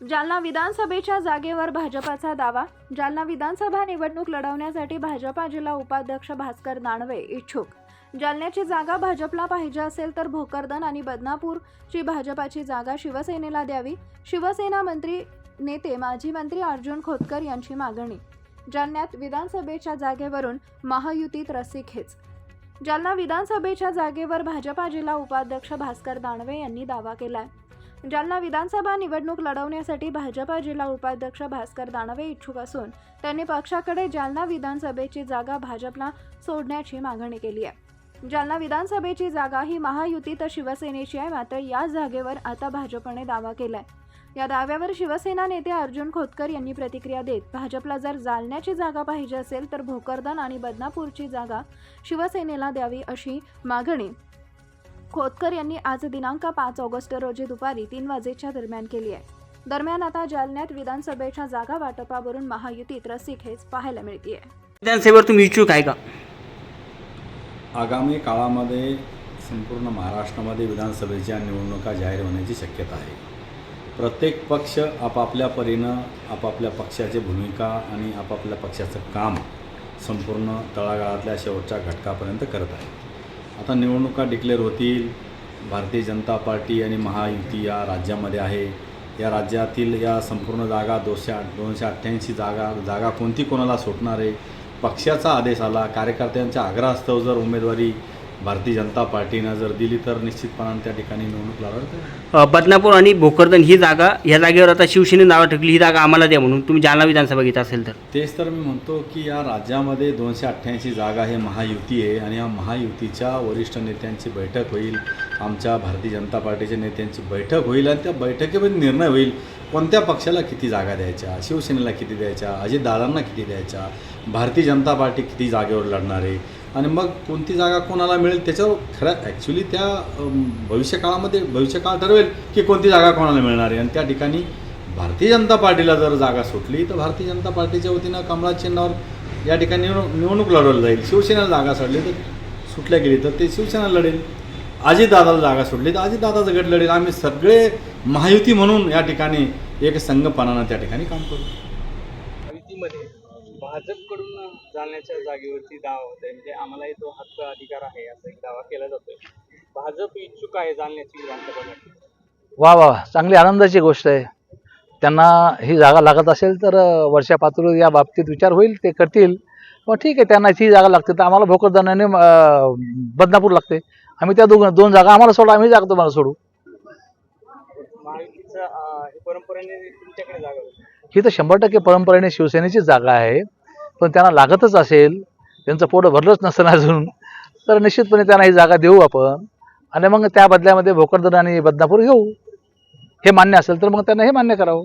जालना विधानसभेच्या जागेवर भाजपाचा दावा. जालना विधानसभा निवडणूक लढवण्यासाठी भाजपा जिल्हा उपाध्यक्ष भास्कर दानवे इच्छुक. जालन्याची जागा भाजपला पाहिजे असेल तर भोकरदन आणि बदनापूरची भाजपाची जागा शिवसेनेला द्यावी. शिवसेना मंत्री नेते माजी मंत्री अर्जुन खोतकर यांची मागणी. जालन्यात विधानसभेच्या जागेवरून महायुतीत रस्सीखेच जालना विधानसभेच्या जागेवर भाजपा जिल्हा उपाध्यक्ष भास्कर दानवे यांनी दावा केलाय. जालना विधानसभा निवडणूक लढवण्यासाठी भाजपा जिल्हा उपाध्यक्ष भास्कर दानवे इच्छुक असून त्यांनी पक्षाकडे जालना विधानसभेची जागा भाजपला सोडण्याची मागणी केली आहे. जालना विधानसभेची जागा ही महायुतीत शिवसेनेची आहे मात्र या जागेवर आता भाजपने दावा केलाय. या दाव्यावर शिवसेना नेते अर्जुन खोतकर यांनी प्रतिक्रिया देत भाजपला जर जालन्याची जागा पाहिजे असेल तर भोकरदन आणि बदनापूरची जागा शिवसेनेला द्यावी अशी मागणी खोतकर यांनी आज दिनांक पाच ऑगस्ट रोजी दुपारी तीन वाजेच्या दरम्यान केली आहे. दरम्यान आता जालन्यात विधानसभेच्या जागा वाटपावरून महायुतीत रस्सीखेच पाहायला मिळतीये. विधानसभेवर तुम्ही इच्छुक आहे का? आगामी काळामध्ये संपूर्ण महाराष्ट्रामध्ये विधानसभेच्या निवडणुका जाहीर होण्याची शक्यता आहे. प्रत्येक पक्ष आपापल्या परीनं आपापल्या पक्षाची भूमिका आणि आपापल्या पक्षाचं काम संपूर्ण तळागाळातल्या शेवटच्या घटकापर्यंत करत आहे. आता निवडणुका डिक्लेअर होतील. भारतीय जनता पार्टी आणि महायुती या राज्यामध्ये आहे. या राज्यातील या संपूर्ण जागा दोनशे आठ दोनशे अठ्ठ्याऐंशी जागा जागा कोणती कोणाला सुटणार आहे? पक्षाचा आदेश आला कार्यकर्त्यांच्या आग्रहास्तव जर उमेदवारी भारतीय जनता पार्टीनं जर दिली तर निश्चितपणाने त्या ठिकाणी निवडणूक लढवत अ, बदनापूर आणि भोकरदन ही जागा या जागेवर आता शिवसेने नावं ठेवली ही जागा आम्हाला द्या म्हणून. तुम्ही जालना विधानसभा घेत असेल तर. तेच तर मी म्हणतो की या राज्यामध्ये दोनशे अठ्ठ्याऐंशी जागा हे महायुती आहे आणि या महायुतीच्या वरिष्ठ नेत्यांची बैठक होईल आमच्या भारतीय जनता पार्टीच्या नेत्यांची बैठक होईल आणि त्या बैठकीमध्ये निर्णय होईल कोणत्या पक्षाला किती जागा द्यायच्या शिवसेनेला किती द्यायच्या अजितदादांना किती द्यायच्या भारतीय जनता पार्टी किती जागेवर लढणार आहे. आणि मग कोणती जागा कोणाला मिळेल त्याच्यावर खरं ॲक्च्युली त्या भविष्यकाळामध्ये भविष्यकाळ ठरवेल की कोणती जागा कोणाला मिळणार आहे. आणि त्या ठिकाणी भारतीय जनता पार्टीला जर जागा सुटली तर भारतीय जनता पार्टीच्या वतीनं कमळा चिन्हावर या ठिकाणी निवड निवडणूक लढवली जाईल. शिवसेनेला जागा सोडली तर सुटल्या गेली तर ते शिवसेना लढेल. अजितदादाला जागा सुटली तर अजितदादाचं गट लढेल. आम्ही सगळे महायुती म्हणून या ठिकाणी एक संघपणानं त्या ठिकाणी काम करू. भाजपकडून जाण्याच्या जागेवरती दावा होत आहे म्हणजे आम्हाला तो हक्क अधिकार आहे असा एक दावा केला जातोय. भाजप इच्छुक आहे जालन्याची विधानसभा. वा वा. चांगली आनंदाची गोष्ट आहे. त्यांना ही जागा लागत असेल तर वर्षा पातूर या बाबतीत विचार होईल ते करतील. मग ठीक आहे त्यांना ही जागा लागते. तर आम्हाला भोकरदानाने अं, बदनापूर लागते. आम्ही त्या दोन दोन जागा आम्हाला सोडू आम्ही जागा तुम्हाला सोडू. हे परंपरेने तुमच्याकडे जागा होती. ही तर शंभर टक्के परंपरेने शिवसेनेची जागा आहे. पण त्यांना लागतच असेल त्यांचं पोट भरलंच नसेल अजून तर निश्चितपणे त्यांना ही जागा देऊ आपण. आणि मग त्या बदल्यामध्ये भोकरदन आणि बदनापूर घेऊ. हे मान्य असेल तर मग त्यांना हे मान्य करावं.